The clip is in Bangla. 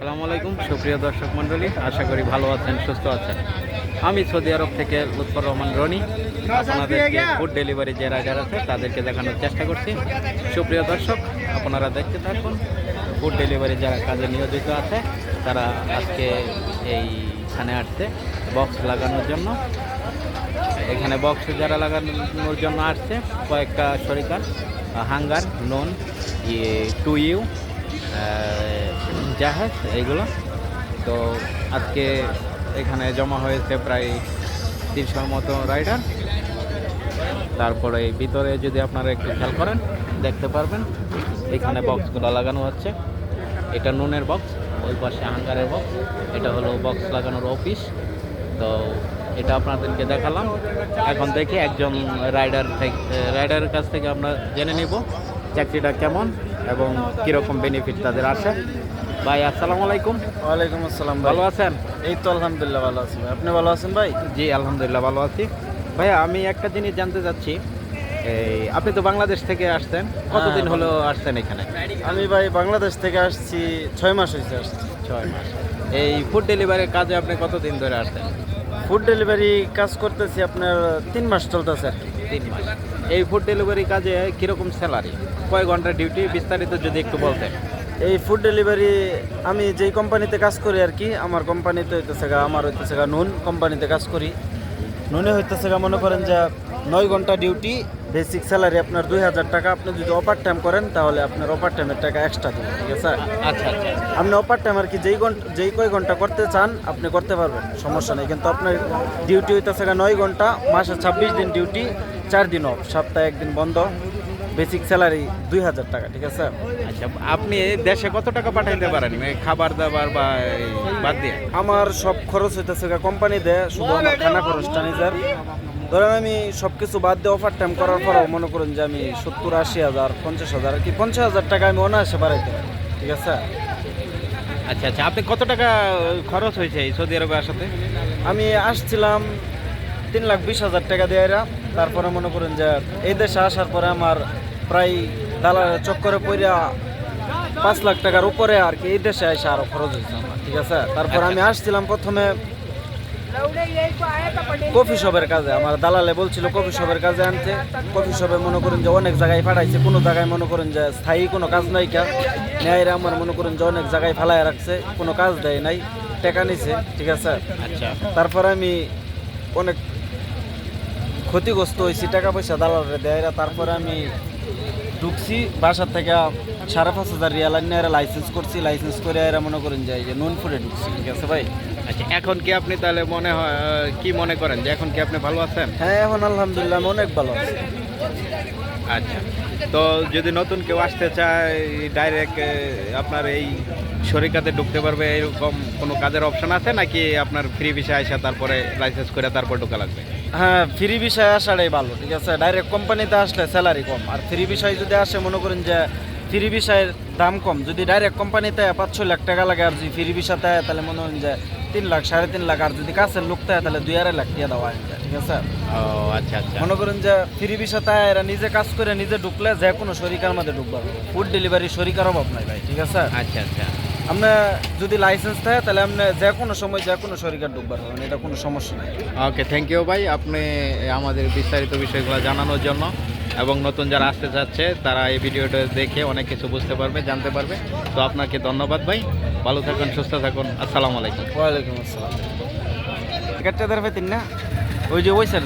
আসসালামু আলাইকুম, সুপ্রিয় দর্শক মণ্ডলী, আশা করি ভালো আছেন, সুস্থ আছেন। আমি সৌদি আরব থেকে লুৎফর রহমান রনি। আপনাদেরকে ফুড ডেলিভারি যে রাইডার আছে, তাদেরকে দেখানোর চেষ্টা করছি। সুপ্রিয় দর্শক, আপনারা দেখতে থাকুন ফুড ডেলিভারি যারা কাজে নিয়োজিত আছে, তারা আজকে এইখানে আসছে বক্স লাগানোর জন্য। এখানে বক্স যারা লাগানোর জন্য আসছে, কয়েকটা শরিকার হাঙ্গার লোন ইয়ে টু ইউ জাহাজ এইগুলো। তো আজকে এখানে জমা হয়েছে প্রায় তিনশোর মতো রাইডার তারপরে ভিতরে যদি আপনারা একটু খেয়াল করেন, দেখতে পারবেন, এখানে বক্সগুলো লাগানো হচ্ছে। এটা নুনের বক্স ওই পাশে হাঙ্গারের বক্স এটা হলো বক্স লাগানোর অফিস তো এটা আপনাদেরকে দেখালাম। এখন দেখি একজন রাইডার রাইডারের কাছ থেকে আমরা জেনে নিব, চাকরিটা কেমন এবং কীরকম বেনিফিট তাদের আসে। ভাই আসসালামু আলাইকুম। ওয়ালাইকুম আসসালাম ভাই। ভালো আছেন? এই তো আলহামদুলিল্লাহ ভালো আছি আপনি ভালো আছেন ভাই? জি আলহামদুলিল্লাহ ভালো আছি। ভাইয়া আমি একটা জিনিস জানতে চাচ্ছি। এই আপনি তো বাংলাদেশ থেকে আসছেন। কতদিন হ্যাঁ, হলো আসছেন এখানে? আমি ভাই বাংলাদেশ থেকে আসছি ছয় মাস হয়েছে আসছি। ছয় মাস। এই ফুড ডেলিভারির কাজে আপনি কতদিন ধরে আসছেন? ফুড ডেলিভারি কাজ করতেছি আপনার তিন মাস চলতেছে আর কি। তিন মাস। এই ফুড ডেলিভারি কাজে কীরকম স্যালারি কয় ঘণ্টা ডিউটি বিস্তারিত যদি একটু বলতেন। এই ফুড ডেলিভারি আমি যেই কোম্পানিতে কাজ করি আর কি আমার কোম্পানিতে হইতেছে গা আমার হইতেছে গা নুন কোম্পানিতে কাজ করি। নুনে হইতেছে গা মনে করেন যে নয় ঘণ্টা ডিউটি বেসিক স্যালারি আপনার দুই হাজার টাকা। আপনি যদি ওভার টাইম করেন তাহলে আপনার ওভার টাইমের টাকা এক্সট্রা দেবেন ঠিক আছে? আচ্ছা আচ্ছা আপনি ওভার টাইম আর কি যেই ঘণ্টা যেই কয় ঘণ্টা করতে চান আপনি করতে পারবেন সমস্যা নেই। কিন্তু আপনার ডিউটি হইতেছে গা নয় ঘণ্টা মাসে ছাব্বিশ দিন ডিউটি চার দিন অফ সপ্তাহে একদিন বন্ধ। বেসিক স্যালারি দুই হাজার টাকা ঠিক আছে? আচ্ছা আপনি দেশে কত টাকা পাঠাইতে পারেন? খাবার দাবার বা বাদ দিয়ে? আমার সব খরচ হইতেছে কোম্পানি দেয় শুধু আমার খানা খরচটা নিজের। ধরেন আমি সব কিছু বাদ দিয়ে অফার টাইম করার পরেও মনে করুন যে আমি সত্তর আশি হাজার পঞ্চাশ হাজার কি পঞ্চাশ হাজার টাকা আমি অনায়াসে বাড়াইতে পারি ঠিক আছে? আচ্ছা আচ্ছা আপনি কত টাকা খরচ হয়েছে এই সৌদি আরবে আসাতে? আমি আসছিলাম তিন লাখ বিশ হাজার টাকা দিয়ে এরা তারপরে মনে করেন যে এই দেশে আসার পরে আমার প্রায় দালাল চক্করে পইরা পাঁচ লাখ টাকার উপরে আর কি এই দেশে এসে আরও খরচ হয়েছে আমার ঠিক আছে? তারপর আমি আসছিলাম প্রথমে কফি শপের কাজে। আমার দালালে বলছিল কফি শপের কাজে আনতে। কফি শপে মনে করেন যে অনেক জায়গায় পাঠাইছে কোনো জায়গায় মনে করেন যে স্থায়ী কোনো কাজ নাই কা। ন্যায়রা আমার মনে করেন যে অনেক জায়গায় ফালায় রাখছে। কোনো কাজ দেয় নাই। টাকা নিছে ঠিক আছে? আচ্ছা। তারপর আমি অনেক ক্ষতিগ্রস্ত হয়েছি টাকা পয়সা দালালরে দেয় তারপরে আমি ঢুকছি বাসার থেকে সাড়ে পাঁচ হাজার রিয়াল এরা লাইসেন্স করছি লাইসেন্স করে এরা মনে করেন যে যে নুন ফুডে ঢুকছি ঠিক আছে ভাই? আচ্ছা এখন কি আপনি তাহলে মনে হয় কি মনে করেন যে এখন কি আপনি ভালো আছেন? হ্যাঁ এখন আলহামদুলিল্লাহ আমি অনেক ভালো আছি। আচ্ছা। তো যদি নতুন কেউ আসতে চায় ডাইরেক্ট আপনার এই শরিকাতে ঢুকতে পারবে, এরকম কোনো কাজের অপশন আছে নাকি আপনার ফ্রি বিষয় আসা তারপরে লাইসেন্স করে তারপর ঢোকা লাগবে? হ্যাঁ ফ্রি বিষয় আসাটাই ভালো, ঠিক আছে? ডাইরেক্ট কোম্পানিতে আসলে স্যালারি কম, আর ফ্রি বিষয় যদি আসে, মনে করেন যে ফ্রি বিষয়ের দাম কম। যদি ডাইরেক্ট কোম্পানিতে পাঁচ ছয় লাখ টাকা লাগে আর যদি ফ্রি বিষাতে হয় তাহলে মনে করেন যে তিন লাখ সাড়ে তিন লাখ। আর যদি কাছের লোকতে হয় তাহলে দুই আড়াই লাখ টাকা দেওয়া হয় ঠিক আছে? ও আচ্ছা আচ্ছা। মনে করেন যে ফ্রি হয় এরা নিজে কাজ করে নিজে ঢুকলে যে কোনো শরিকার মধ্যে ঢুকবা। ফুড ডেলিভারি শরিকার অভাব নাই ভাই ঠিক আছে? আচ্ছা আচ্ছা। আপনি যদি লাইসেন্স থাকে তাহলে আপনি যে কোনো সময় যে কোনো শরিকার ঢুকবার পারবেন এটা কোনো সমস্যা নাই। ওকে থ্যাংক ইউ ভাই আপনি আমাদের বিস্তারিত বিষয়গুলো জানানোর জন্য। এবং নতুন যারা আসতে চাচ্ছে তারা এই ভিডিওটা দেখে অনেক কিছু বুঝতে পারবে, জানতে পারবে। তো আপনাকে ধন্যবাদ ভাই। ভালো থাকুন, সুস্থ থাকুন। আসসালামু আলাইকুম। ওয়ালাইকুম আসসালাম। না? ওই যে ওই স্যার